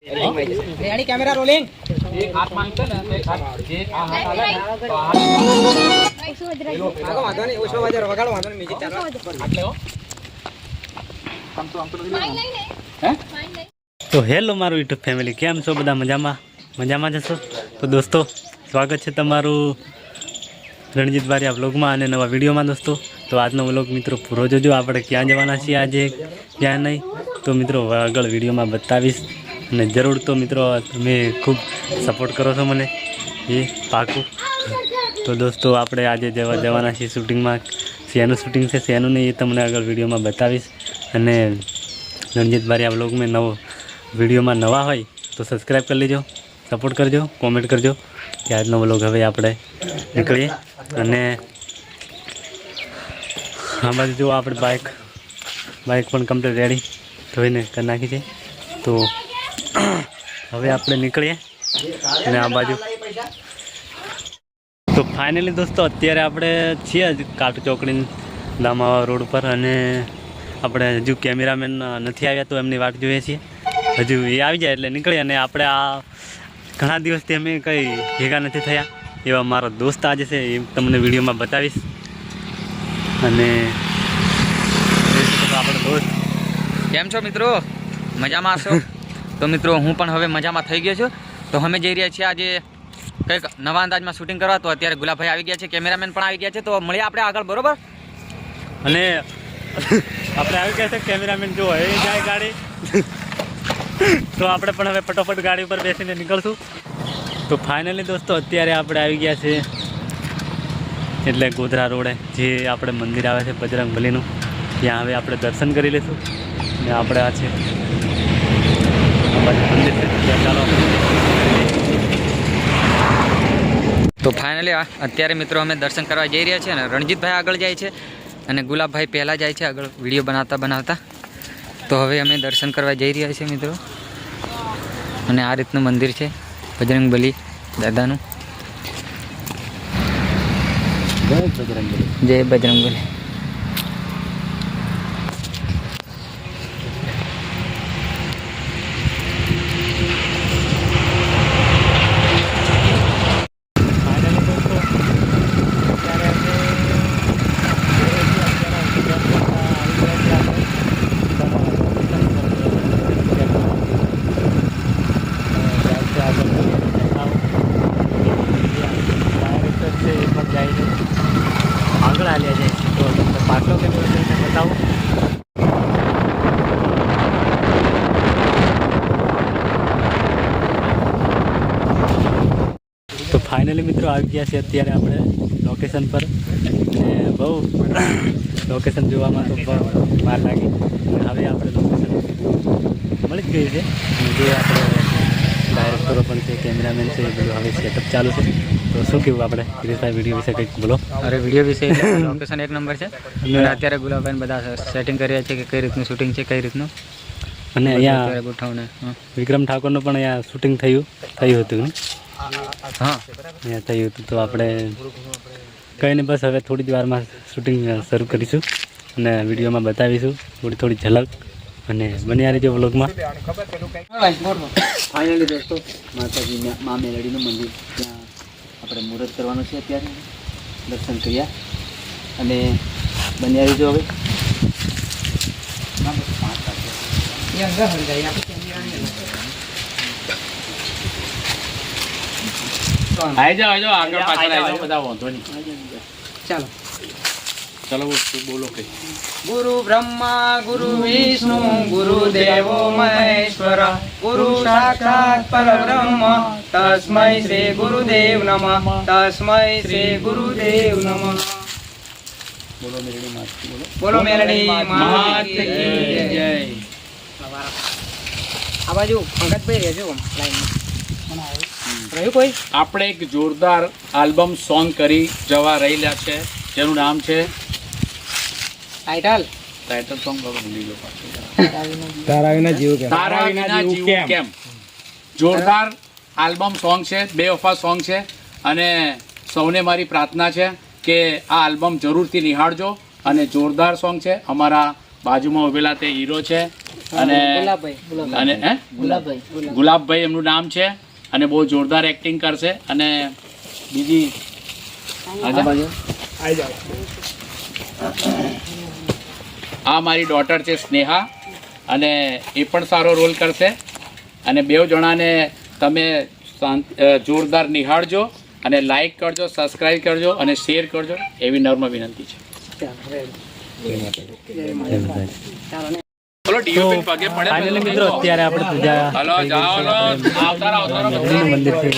Ready camera rolling આગો વાંધો નહીં ઓછો વાગે વગાડો વાંધો નહીં મ્યુઝિક ચાલુ તો હેલો મારું યુટ્યુબ ફેમિલી કેમ છો બધા મજામાં? મજામાં જશો તો દોસ્તો સ્વાગત છે તમારું રણજીત બારિયા વ્લોગમાં અને નવા વિડીયોમાં દોસ્તો. તો આજનો વ્લોગ મિત્રો પૂરો જોજો. આપણે ક્યાં જવાના છીએ આજે? ક્યાં નહીં? તો મિત્રો આગળ વિડીયોમાં બતાવીશ. અને જરૂર તો મિત્રો તમે ખૂબ સપોર્ટ કરો છો મને. એ પાકું. તો દોસ્તો, આપણે આજે જવા જવાના છીએ શૂટિંગમાં. શેનું શૂટિંગ છે, શેનું નહીં એ તમને આગળ વિડીયોમાં બતાવીશ. અને રણજીત બારિયા વ્લોગમાં નવો વિડીયોમાં નવા હોય તો સબસ્ક્રાઈબ કરી લેજો સપોર્ટ કરજો કોમેન્ટ કરજો. કે આજનો વ્લોગ હવે આપણે નીકળીએ. અને આ બાજુ જો આપણે બાઇક બાઇક પણ કમ્પ્લીટ રેડી ધોઈને કરી નાખી છે. તો હવે આપણે નીકળીએ અને આ બાજુ. તો ફાઇનલી દોસ્તો અત્યારે આપણે છીએ જ કાટ ચોકડી દામાવા રોડ પર અને આપણે હજુ કેમેરામેન નથી આવ્યા તો એમની વાટ જોઈએ છીએ. હજુ એ આવી જાય એટલે નીકળીએ અને આપણે આ ઘણા દિવસથી અમે કંઈ ભેગા નથી થયા. એવા મારો દોસ્ત આજે છે એ તમને વિડીયોમાં બતાવીશ. અને આપણો દોસ્ત. કેમ છો મિત્રો? મજામાં છો? તો મિત્રો, હું પણ હવે મજામાં થઈ ગયો છું. તો અમે જઈ રહ્યા છીએ આજે કંઈક નવા અંદાજમાં શૂટિંગ કરવા. તો અત્યારે ગુલાબભાઈ આવી ગયા છે કેમેરામેન પણ આવી ગયા છે. તો મળીએ આપણે આગળ, બરોબર? અને આપણે આવી ગયા છે કેમેરામેન જો એ જાય ગાડી. તો આપણે પણ હવે ફટોફટ ગાડી ઉપર બેસીને નીકળશું. તો ફાઇનલી દોસ્તો, અત્યારે આપણે આવી ગયા છે એટલે ગોધરા રોડે, જે આપણે મંદિર આવે છે બજરંગ બલીનું ત્યાં હવે આપણે દર્શન કરી લઈશું. અને આપણે આ છે બાજુ મંદિર છે ત્યાં ચાલો તો ફાઇનલી અત્યારે મિત્રો અમે દર્શન કરવા જઈ રહ્યા છીએ અને રણજીતભાઈ આગળ જાય છે અને ગુલાબભાઈ પહેલાં જાય છે આગળ વીડિયો બનાવતા બનાવતા. તો હવે અમે દર્શન કરવા જઈ રહ્યા છીએ મિત્રો. અને આ રીતનું મંદિર છે બજરંગ બલી દાદાનું. જય બજરંગ બલી ફાઇનલી દોસ્તો અત્યારે અમે આગળ હાલ્યા જાય તો તમને પાછો કેમેરો બતાવું તો ફાઇનલી મિત્રો આવી ગયા છે અત્યારે આપણે લોકેશન પર. ને બહુ લોકેશન જોવામાં તો વાર લાગી. હવે આપણે લોકેશન મળી જ ગઈ છે. જે આપણે ડાયરેક્ટરો પણ છે કેમેરામેન છે એ બધું હવે સેટઅપ ચાલુ છે. તો શું કેવું આપણે? ગિરીશભાઈ વીડિયો વિશે કંઈક બોલો. અરે વીડિયો વિશે લોકેશન એક નંબર છે. અને અત્યારે ગુલાબભાઈ બધા સેટિંગ કરી રહ્યા છે કે કઈ રીતનું શૂટિંગ છે કઈ રીતનું. અને અહીંયા ગોઠવણે વિક્રમ ઠાકોરનું પણ અહીંયા શૂટિંગ થયું થયું હતું. ને હા. અહીંયા થયું હતું તો આપણે કંઈ નહીં, બસ હવે થોડી જ વારમાં શૂટિંગ શરૂ કરીશું અને વિડીયોમાં બતાવીશું. થોડી થોડી ઝલક. અને બન્યા રહીજો વ્લોગમાં ફાઇનલી દોસ્તો, માતાજી મા મેલડીનું મંદિર. ત્યાં આપણે મુહૂર્ત કરવાનું છે અત્યારે. દર્શન કર્યા. અને બન્યા રહીજો હવે. આઈ જાઓ આવી જાઓ આગળ પાછળ આવી જાઓ બધા વાંધો નહીં. ચાલો. ચલો બોલો કઈ? ગુરુ બ્રહ્મા ગુરુ વિષ્ણુ ગુરુ દેવો મહેશ્વર ગુરુ સાક્ષાત પરબ્રહ્મ. તસ્મય શ્રી ગુરુદેવ નમઃ તસ્મય શ્રી ગુરુદેવ નમ. બોલો મેલડી માત જય. આ બાજુ અંગતભાઈ રહેજો લાઈનમાં. રહ્યું કોઈ? આપણે એક જોરદાર આલ્બમ સોંગ કરી જવા રહેલા છે. જેનું નામ છે ટાઇટલ ટાઇટલ સોંગ બાબા ભૂલી ગયો પાછું. તારા વિના જીવ કેમ? તારા વિના જીવ કેમ? જોરદાર આલ્બમ સોંગ છે બે ઓફા સોંગ છે. અને સૌને મારી પ્રાર્થના છે કે આ આલ્બમ જરૂરથી નિહાળજો. અને જોરદાર સોંગ છે. અમારા બાજુમાં ઉભેલા તે હીરો છે. અને અને હે? ગુલાબભાઈ એમનું નામ છે. અને બહુ જોરદાર એક્ટિંગ કરશે અને બીજી આ મારી ડોટર છે સ્નેહા અને એ પણ સારો રોલ કરશે અને બે જણાને તમે જોરદાર નિહાળજો અને લાઈક કરજો સબસ્ક્રાઈબ કરજો અને શેર કરજો એવી નર્મ વિનંતી છે. ફાઇનલી મિત્રો અત્યારે આપણે પૂજા મંદિર છે.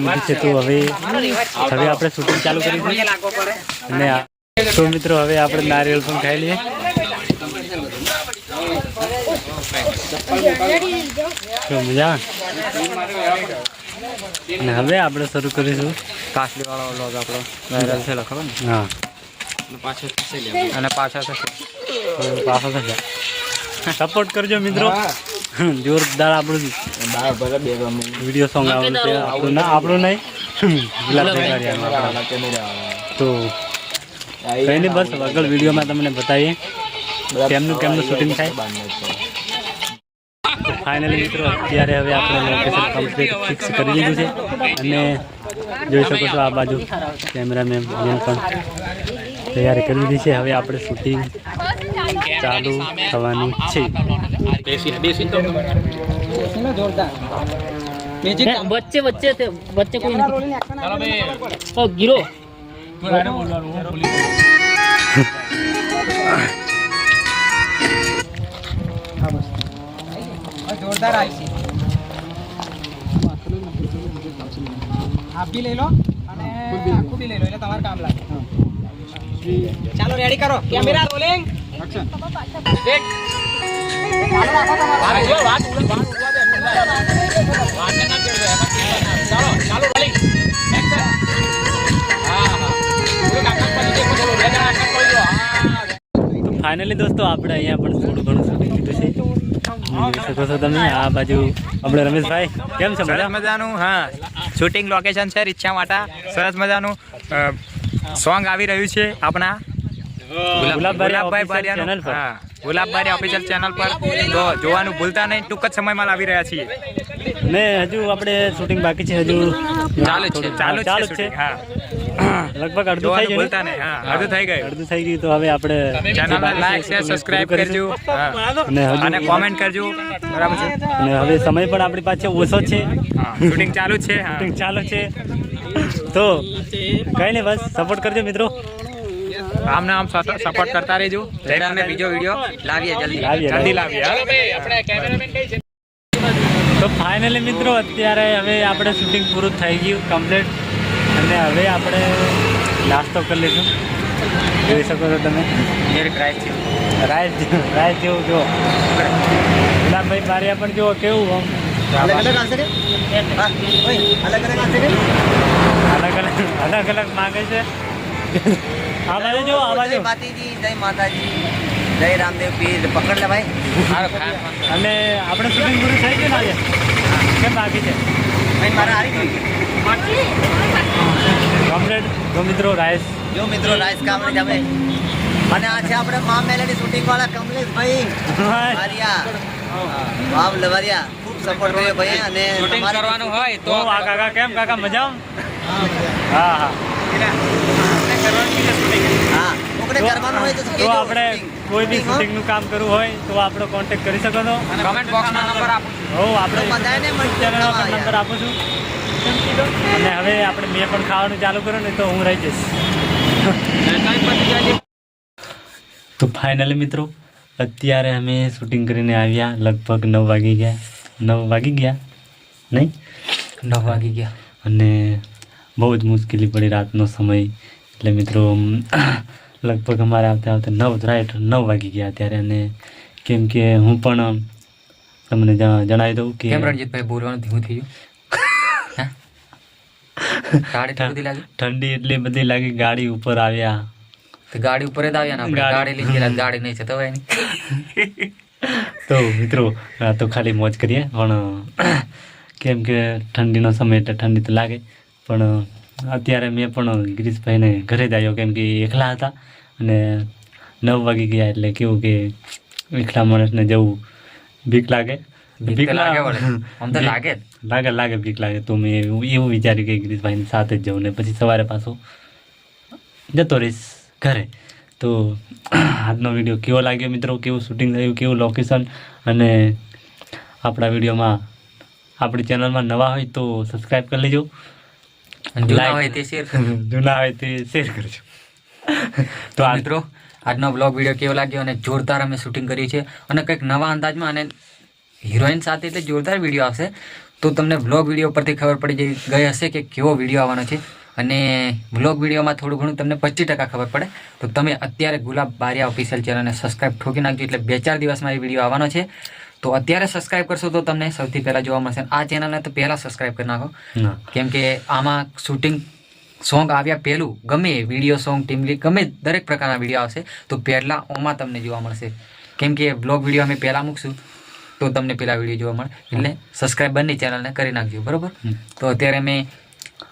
મંદિર છે તો હવે હવે આપણે શૂટિંગ ચાલુ કરી અને તો મિત્રો હવે આપણે નારિયેલ પણ ખાઈ લઈએ. મજા અને હવે આપણે શરૂ કરીશું. કાસલી વાળો વ્લોગ આપણો. વાયરલ થયેલો ખબર ને? હા. અને પાછા થશે. સપોર્ટ કરજો મિત્રો. જોરદાર આપણું વીડિયો સોંગ આવવાનું છે. આપણું ના આપણું નહીં. તો કંઈ નહીં બસ આગળ વિડીયોમાં તમને બતાવીએ. કેમનું કેમનું શૂટિંગ થાય? ફાઇનલી મિત્રો અત્યારે હવે આપણે લોકેશન કમ્પ્લીટ ફિક્સ કરી લીધું છે. અને જોઈ શકો છો આ બાજુ કેમેરામેન પણ તૈયારી કરી દીધી છે. હવે આપણે શૂટિંગ ચાલુ થવાની છે. બેસી બેસી તો વચ્ચે વચ્ચે વચ્ચે કોઈ ગીરો જોરદાર આવી છે હાફ બી લઈ લો અને આખું બી લઈ લો એટલે તમારે કામ લાગે. ચાલો રેડી કરો. કેમેરા રોલિંગ ફાઇનલી દોસ્તો આપણે અહીંયા પણ થોડું ઘણું શૂટિંગ લીધું છે. શકો છો તમે આ બાજુ આપણે રમેશભાઈ. કેમ છે સરસ મજાનું હા. શૂટિંગ લોકેશન છે રીક્ષા માટા. સરસ મજાનું સોંગ આવી રહ્યું છે આપણા. ગુલાબભાઈ પર. હા ઓફિશિયલ ચેનલ પર. તો જોવાનું ભૂલતા નહીં ટૂંક જ સમયમાં આવી રહ્યા છીએ. ને હજુ આપણે શૂટિંગ બાકી છે હજુ ચાલુ છે ચાલુ ચાલુ છે હા. લગભગ અડધું થઈ ગયું ભૂલતા નહીં હા અડધું થઈ ગયું. અડધું થઈ ગયું તો હવે આપણે ચેનલને લાઈક શેર સબસ્ક્રાઇબ કરજો અને અને કોમેન્ટ કરજો. બરાબર છે? અને હવે સમય પણ આપણી પાસે ઓછો છે. શૂટિંગ ચાલુ છે શૂટિંગ ચાલુ છે. તો કઈ નહીં બસ સપોર્ટ કરજો મિત્રો. આમને આમ સપોર્ટ કરતા રહેજો. ત્યારે અમે બીજો વીડિયો લાવીએ જલ્દી. જલ્દી લાવીએ હા. ચાલો ભાઈ આપણે કેમેરામેન કઈ છે. તો ફાઇનલી મિત્રો અત્યારે હવે આપણે શૂટિંગ પૂરું થઈ ગયું કમ્પ્લીટ અને હવે આપણે નાસ્તો કરી લઈશું. જોઈ શકો છો તમે. મેરી રાઈસ રાઈસ જેવું જો ગુલાબભાઈ બારિયા પણ જુઓ કેવું આમ. અલગ અલગ અલગ અલગ અલગ માગે છે. આ બાજુ જો આ બાજુ માતાજી જય માતાજી. જય રામદેવ પીર પકડ લે ભાઈ. અને આપણે શૂટિંગ પૂરું થઈ ગયું ને આજે? કેમ બાકી છે? ભાઈ મારા હારી ગયું કમ્પ્લીટ જો મિત્રો રાઈસ જો મિત્રો રાઈસ કામરે જમે અને આ છે આપણે મા મેલેડી શૂટિંગ વાળા કમલેશભાઈ વારિયા. વાવ લવારિયા ખૂબ સપોર્ટ કર્યો ભાઈ અને શૂટિંગ કરવાનું હોય તો કાકા કેમ કાકા મજા. હા હા. હા ઓકડે કરવાનું હોય તો તો આપણે કોઈ બી. શૂટિંગનું કામ કરવું હોય તો આપણો કોન્ટેક્ટ કરી શકો છો. કમેન્ટ બોક્સમાં નંબર આપો હો આપણે બધાને મળશે ચેનલ પર તમારે. નંબર આપું છું. અને હવે આપણે મેં પણ ખાવાનું ચાલુ કર્યું ને તો હું રહી જઈશ. તો ફાઇનલી મિત્રો અત્યારે અમે શૂટિંગ કરીને આવ્યા લગભગ નવ વાગી ગયા. નવ વાગી ગયા? નહીં? નવ વાગી ગયા. અને બહુ જ મુશ્કેલી પડી રાતનો સમય. એટલે મિત્રો લગભગ અમારે આવતા આવતા નવ રાઈટ નવ વાગી ગયા ત્યારે અને કેમ કે હું પણ તમને જણાવી દઉં કે કેમ રણજીતભાઈ બોલવાનું ધીમું થઈ ગયું? હા? ગાડી એટલી બધી લાગી? ઠંડી એટલી બધી લાગી ગાડી ઉપર આવ્યા. તો ગાડી ઉપર જ આવ્યા ને આપણે? ગાડી- લઈ ગયેલા ગાડી નહીં છે તો તો મિત્રો તો ખાલી મોજ કરીએ પણ કેમ કે ઠંડીનો સમય એટલે ઠંડી તો લાગે પણ અત્યારે મેં પણ ગિરીશભાઈને ઘરે જ આવ્યો કેમ કે એકલા હતા અને નવ વાગી ગયા એટલે કેવું કે એકલા માણસને જવું બીક લાગે. બીક લાગે લાગે લાગે લાગે બીક લાગે. તો મેં એવું વિચાર્યું કે ગિરીશભાઈની સાથે જ જવું ને પછી સવારે પાછો જતો રહીશ ઘરે. તો આજનો વીડિયો કેવો લાગ્યો મિત્રો? કેવું શૂટિંગ થયું? કેવું લોકેશન અને આપણા વિડીયોમાં આપણી ચેનલમાં નવા હોય તો સબસ્ક્રાઈબ કરી લેજો. જૂના હોય તે શેર જૂના હોય તે શેર કરજો. તો મિત્રો આજનો બ્લોગ વીડિયો કેવો લાગ્યો અને જોરદાર અમે શૂટિંગ કરી છે. અને કંઈક નવા અંદાજમાં અને હિરોઈન સાથે એટલે જોરદાર વીડિયો આવશે. તો તમને બ્લોગ વીડિયો પરથી ખબર પડી ગઈ હશે કે કેવો વીડિયો આવવાનો છે. અને બ્લોગ વિડીયોમાં થોડું ઘણું તમને પચીસ ટકા ખબર પડે. તો તમે અત્યારે ગુલાબ બારિયા ઓફિશિયલ ચેનલને સબસ્ક્રાઈબ ઠોકી નાખજો. એટલે બે ચાર દિવસમાં એ વીડિયો આવવાનો છે. તો અત્યારે સબસ્ક્રાઇબ કરશો તો તમને સૌથી પહેલાં જોવા મળશે. આ ચેનલને તો પહેલાં સબસ્ક્રાઇબ કરી નાખો. કેમ કે આમાં શૂટિંગ સોંગ આવ્યા પહેલું ગમે વીડિયો સોંગ ટીમલી ગમે દરેક પ્રકારના વીડિયો આવશે તો પહેલાં ઓમાં તમને જોવા મળશે. કેમ કે બ્લોગ વીડિયો અમે પહેલાં મૂકશું તો તમને પેલા વીડિયો જોવા મળે. એટલે સબસ્ક્રાઇબ બંને ચેનલને કરી નાખજો બરોબર? તો અત્યારે અમે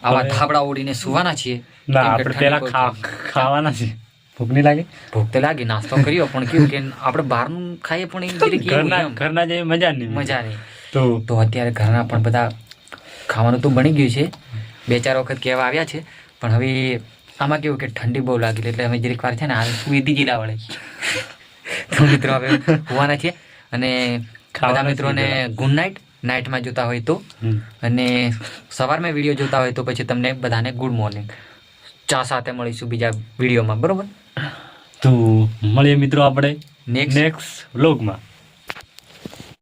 આવા થાબડા ઓડીને સુવાના છીએ. ના આપણે પહેલા. ખાવાના છે ભૂખ નહીં લાગે? ભૂખ તો લાગે નાસ્તો કર્યો પણ કેવું કે આપણે બહારનું ખાઈએ પણ ઘરના. ઘરના મજા નહીં. મજા નહીં. તો તો અત્યારે ઘરના પણ બધા ખાવાનું તો બની ગયું છે. બે ચાર વખત કહેવા આવ્યા છે પણ હવે આમાં કેવું કે ઠંડી બહુ લાગી એટલે અમે જરીક વાર છે ને હાલ સુઈ દીધી વળે તો મિત્રો હવે હોવાના છે અને બધા મિત્રોને ગુડ નાઇટ નાઇટમાં જોતા હોય તો. અને સવારમાં વીડિયો જોતા હોય તો પછી તમને બધાને ગુડ મોર્નિંગ. ચા સાથે મળીશું બીજા વિડીયોમાં બરોબર? તો મળીએ મિત્રો આપણે નેક્સ્ટ નેક્સ્ટ વ્લોગમાં